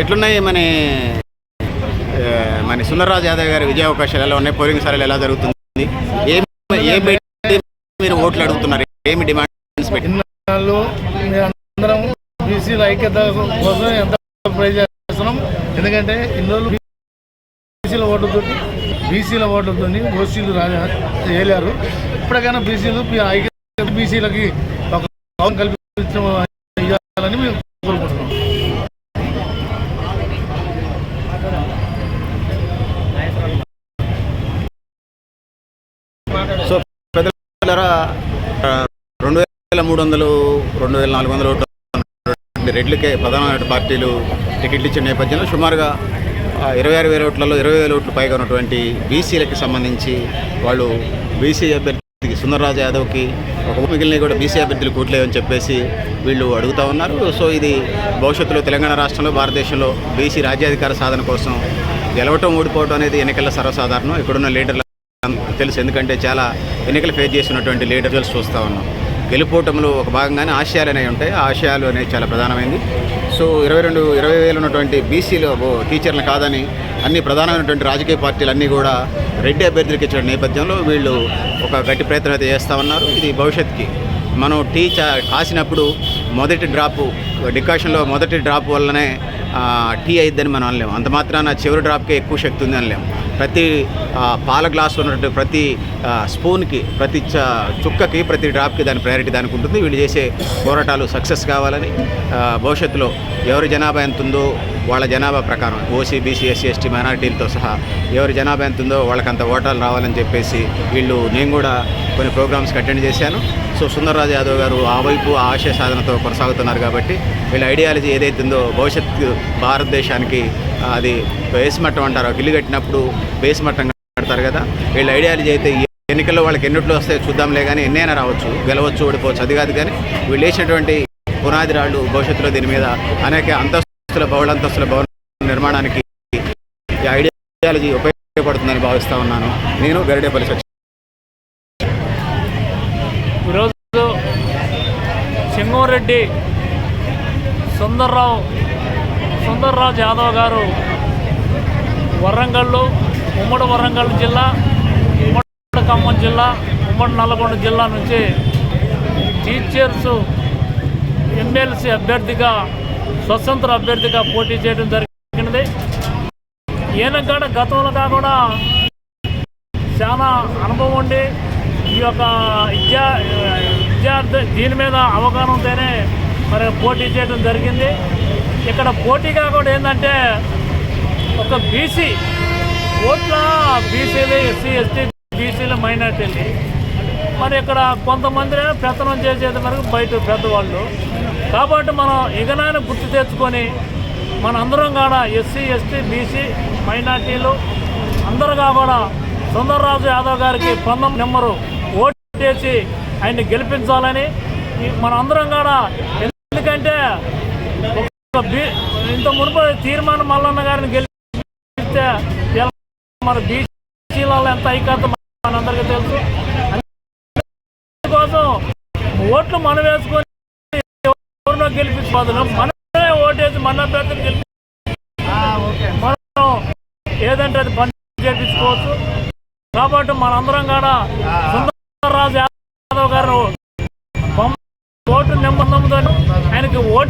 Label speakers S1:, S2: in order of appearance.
S1: ఎట్లున్నాయి మన మన? సుందరరాజు యాదవ్ గారి విజయ అవకాశాలు ఎలా ఉన్నాయి. పోలింగ్ సరళి ఎలా జరుగుతుంది? ఏం మీరు ఓట్లు అడుగుతున్నారు? ఏమి డిమాండ్స్
S2: అందరం బీసీల ఐక్యత కోసం ఎంత ట్రై చేస్తున్నాం? ఎందుకంటే ఇన్ని రోజులు బీసీల ఓట్లతో బీసీల ఓట్లతో ఓసీలు రాజా వేలారు ఇప్పటికైనా బీసీలు ఐక్యత బీసీలకి ఒక కల్పించాలని మేము
S1: సో పెద్దలారా రెండు వేల మూడు వందలు రెండు వేల నాలుగు వందలు రెడ్లకే ప్రధాన పార్టీలు టికెట్లు ఇచ్చిన నేపథ్యంలో సుమారుగా ఇరవై ఆరు వేల ఓట్లలో ఇరవై వేల ఓట్లు పైగా ఉన్నటువంటి బీసీలకి సంబంధించి వాళ్ళు బీసీ అభ్యర్థికి సుందరరాజు యాదవ్కి ఒక మిగిలిన కూడా బీసీ అభ్యర్థులు కూట్లేవని చెప్పేసి వీళ్ళు అడుగుతా ఉన్నారు. సో ఇది భవిష్యత్తులో తెలంగాణ రాష్ట్రంలో భారతదేశంలో బీసీ రాజ్యాధికార సాధన కోసం గెలవటం ఓడిపోవడం అనేది ఎన్నికల సర్వసాధారణం. ఇక్కడున్న లీడర్ల తెలుసు. ఎందుకంటే చాలా ఎన్నికలు ఫేస్ చేసినటువంటి లీడర్స్ చూస్తూ ఉన్నాం. గెలుపోవటంలో ఒక భాగంగానే ఆశయాలు అనేవి ఉంటాయి. ఆశయాలు అనేవి చాలా ప్రధానమైంది సో ఇరవై రెండు ఇరవై వేలు ఉన్నటువంటి బీసీలో టీచర్లు కాదని అన్ని ప్రధానమైనటువంటి రాజకీయ పార్టీలు అన్నీ కూడా రెడ్డి అభ్యర్థులకు ఇచ్చిన నేపథ్యంలో వీళ్ళు ఒక గట్టి ప్రయత్నం అయితే చేస్తూ ఉన్నారు. ఇది భవిష్యత్తుకి. మనం టీ చా కాసినప్పుడు మొదటి డ్రాపు డికాషన్లో మొదటి డ్రాప్ వల్లనే టీ అయిద్దని మనం అనలేము అంత మాత్రాన చివరి డ్రాప్కే ఎక్కువ శక్తి ఉంది అనలేము ప్రతి పాల గ్లాస్ ఉన్నటువంటి ప్రతి స్పూన్కి ప్రతి చ చుక్కకి ప్రతి డ్రాప్కి దాని ప్రయారిటీ దానికి ఉంటుంది. వీళ్ళు చేసే పోరాటాలు సక్సెస్ కావాలని భవిష్యత్తులో ఎవరి జనాభా ఎంత ఉందో వాళ్ళ జనాభా ప్రకారం ఓసీ బీసీ ఎస్సీ ఎస్టీ మైనార్టీలతో సహా ఎవరి జనాభా ఎంత ఉందో వాళ్ళకంత ఓటాలు రావాలని చెప్పేసి వీళ్ళు నేను కూడా కొన్ని ప్రోగ్రామ్స్కి అటెండ్ చేశాను. సో సుందర్రాజ్ యాదవ్ గారు ఆ వైపు ఆ ఆశయ సాధనతో కొనసాగుతున్నారు కాబట్టి వీళ్ళ ఐడియాలజీ ఏదైతుందో ఉందో భవిష్యత్తు భారతదేశానికి అది బేస్ మట్టం అంటారు. ఒక ఇల్లు కట్టినప్పుడు బేస్ మట్టం కడతారు కదా. వీళ్ళ ఐడియాలజీ అయితే ఎన్నికల్లో వాళ్ళకి ఎన్నిట్లో వస్తే చూద్దాంలే కానీ ఎన్నైనా రావచ్చు. గెలవచ్చు ఓడిపోవచ్చు. అది కాదు కానీ వీళ్ళు వేసినటువంటి పునాది రాళ్ళు భవిష్యత్తులో దీని మీద అనేక అంతస్తుల బహుళంతస్తుల భవన నిర్మాణానికి ఈ ఐడియాలజీ ఉపయోగపడుతుందని భావిస్తూ ఉన్నాను. నేను గరిడేపల్లి సచ్చి
S3: ఈరోజు సింగోరెడ్డి సుందర్రావు సుందర్రాజ్ యాదవ్ గారు వరంగల్ ఉమ్మడి వరంగల్ జిల్లా ఉమ్మడి ఖమ్మం జిల్లా ఉమ్మడి నల్గొండ జిల్లా నుంచి టీచర్స్ ఎమ్మెల్సీ అభ్యర్థిగా స్వతంత్ర అభ్యర్థిగా పోటీ చేయడం జరిగినది. ఈయన కాడ గతంలో కాకుండా చాలా అనుభవం ఉండి ఈ యొక్క విద్యా విద్యార్థి దీని మీద అవగాహన ఉంటేనే మరి పోటీ చేయడం జరిగింది. ఇక్కడ పోటీగా కూడా ఏంటంటే ఒక బీసీ ఓట్ల బీసీలు ఎస్సీ ఎస్టీ బీసీలు మైనార్టీలు. మరి ఇక్కడ కొంతమంది పెత్తనం చేసేది వరకు బయట పెద్దవాళ్ళు. కాబట్టి మనం ఇకనైనా గుర్తు తెచ్చుకొని మన అందరం కూడా ఎస్సీ ఎస్టీ బీసీ మైనార్టీలు అందరుగా కూడా సుందరరాజు యాదవ్ గారికి పంతొమ్మిది నెంబరు ఓటు చేసి ఆయన్ని గెలిపించాలని మన అందరం కూడా ఎందుకంటే ఒక ఇంత మునుపు తీర్మానం మల్లన్న గారిని గెలిపిస్తే ఇలా మన బీసీలలో ఎంత ఐక్యత మనందరికీ తెలుసు. అందుకోసం ఓట్లు మనం వేసుకొని ఎవరినో గెలిపించే బదులు మనమే ఓటేసి మన అభ్యర్థిని గెలిపి మనం ఏదంటే అది పని చేయించుకోవచ్చు కాబట్టి మనందరం కూడా సుందరరాజు యాదవ్ గారు ఓటు నింబందంతో ఆయనకి ఓటు